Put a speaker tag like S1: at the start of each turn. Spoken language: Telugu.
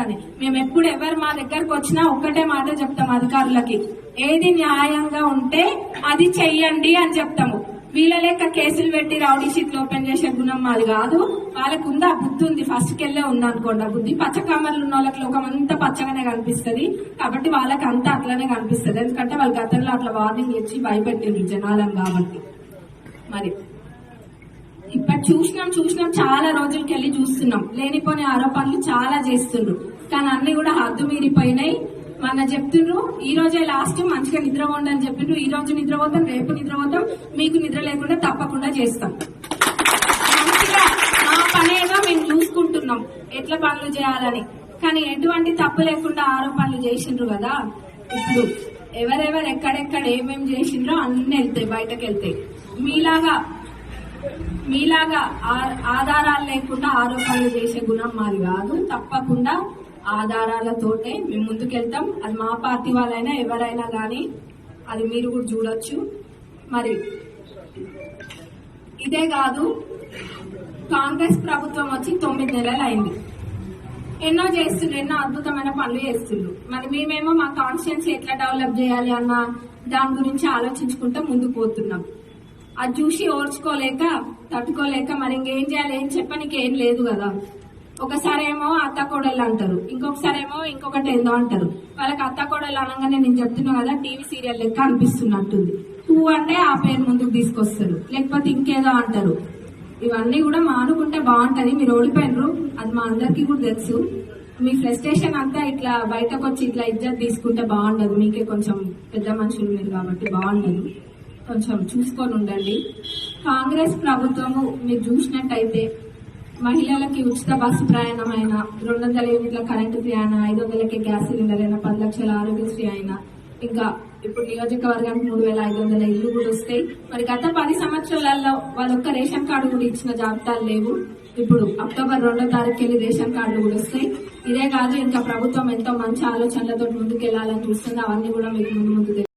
S1: అని మేము ఎప్పుడు ఎవరు మా దగ్గరకు వచ్చినా ఒక్కటే మాట చెప్తాం అధికారులకి. ఏది న్యాయంగా ఉంటే అది చెయ్యండి అని చెప్తాము. వీళ్ళ లెక్క కేసులు పెట్టి రౌడీ షీట్లు ఓపెన్ చేసే గుణం మాది కాదు. వాళ్ళకు ఉందా బుద్ధి ఉంది. ఫస్ట్ కెళ్ళే ఉంది అనుకోండి. ఆ బుద్ధి పచ్చ కామర్లు ఉన్న వాళ్ళకి లోకం అంతా పచ్చగానే కనిపిస్తది. కాబట్టి వాళ్ళకి అంతా అట్లానే కనిపిస్తుంది. ఎందుకంటే వాళ్ళు గతంలో అట్లా వార్నింగ్ ఇచ్చి భయపెట్టిండ్రు జనాలను కాబట్టి మరి చూసినాం చూసినాం. చాలా రోజులకి వెళ్ళి చూస్తున్నాం. లేనిపోని ఆరోపణలు చాలా చేస్తుండ్రు. కానీ అన్ని కూడా హద్దు మీరిపోయినాయి. మన చెప్తుండ్రు ఈ రోజే లాస్ట్ మంచిగా నిద్రపోండి అని చెప్పిండ్రు ఈ రోజు నిద్రపోతాం రేపు నిద్రపోతాం. మీకు నిద్ర లేకుండా తప్పకుండా చేస్తాం. మంచిగా మా పనేగా మేము చూసుకుంటున్నాం. ఎట్లా పనులు చేయాలని. కానీ ఎటువంటి తప్పు లేకుండా ఆరోపణలు చేసిండ్రు కదా. ఇప్పుడు ఎవరెవరు ఎక్కడెక్కడ ఏమేమి చేసిండ్రో అన్ని వెళ్తాయి బయటకు వెళ్తాయి మీలాగా మీలాగా ఆ- ఆధారాలు లేకుండా ఆరోపణలు చేసే గుణం మాది కాదు. తప్పకుండా ఆధారాలతోటే మేము ముందుకెళ్తాం. అది మా పార్టీ వాళ్ళైనా ఎవరైనా కానీ అది మీరు కూడా చూడొచ్చు. మరి ఇదే కాదు కాంగ్రెస్ ప్రభుత్వం వచ్చి తొమ్మిది నెలలు అయింది. ఎన్నో చేస్తుండ్రు ఎన్నో అద్భుతమైన పనులు చేస్తుండ్రు. మరి మేమేమో మా కాన్స్టిట్యున్సీ ఎట్లా డెవలప్ చేయాలి అన్న దాని గురించి ఆలోచించుకుంటూ ముందుకు పోతున్నాం. అది చూసి ఓర్చుకోలేక తట్టుకోలేక మరి ఇంకేం చేయాలి? ఏం చెప్పనికి ఏం లేదు కదా. ఒకసారి ఏమో అత్త కోడళ్ళు అంటారు. ఇంకొకసారి ఏమో ఇంకొకటి ఏందో అంటారు. వాళ్ళకి అత్త కోడళ్ళు అనగానే నేను చెప్తున్నా కదా టీవీ సీరియల్ లెక్క అనిపిస్తున్నట్టుంది. టూ అంటే ఆ పేరు ముందుకు తీసుకొస్తారు. లేకపోతే ఇంకేదో అంటారు. ఇవన్నీ కూడా మానుకుంటే బాగుంటది. మీరు ఓడిపోయినరు. అది మా అందరికీ కూడా తెలుసు. మీ ఫ్రస్ట్రేషన్ అంతా ఇట్లా బయటకు వచ్చి ఇట్లా ఇజ్జత్ తీసుకుంటే బాగుండదు. మీకే కొంచెం పెద్ద మనుషులు మీరు కాబట్టి బాగుండదు. కొంచెం చూసుకొని ఉండండి. కాంగ్రెస్ ప్రభుత్వము మీరు చూసినట్టయితే మహిళలకి ఉచిత బస్సు ప్రయాణం అయినా రెండు వందల యూనిట్ల కరెంటు ఫ్రీ అయినా ఐదు వందలకి గ్యాస్ సిలిండర్ అయినా పది లక్షల ఆరోగ్యశ్రీ అయినా ఇంకా ఇప్పుడు నియోజకవర్గానికి మూడు వేల ఐదు వందల ఇల్లు కూడా వస్తాయి. మరి గత పది సంవత్సరాలలో వాళ్ళొక్క రేషన్ కార్డు కూడా ఇచ్చిన జాబితాలు లేవు. ఇప్పుడు అక్టోబర్ రెండో తారీఖు వెళ్ళి రేషన్ కార్డులు కూడా వస్తాయి. ఇదే కాదు ఇంకా ప్రభుత్వం ఎంతో మంచి ఆలోచనలతో ముందుకెళ్ళాలని చూస్తుంది. అవన్నీ కూడా మీకు ముందు ముందు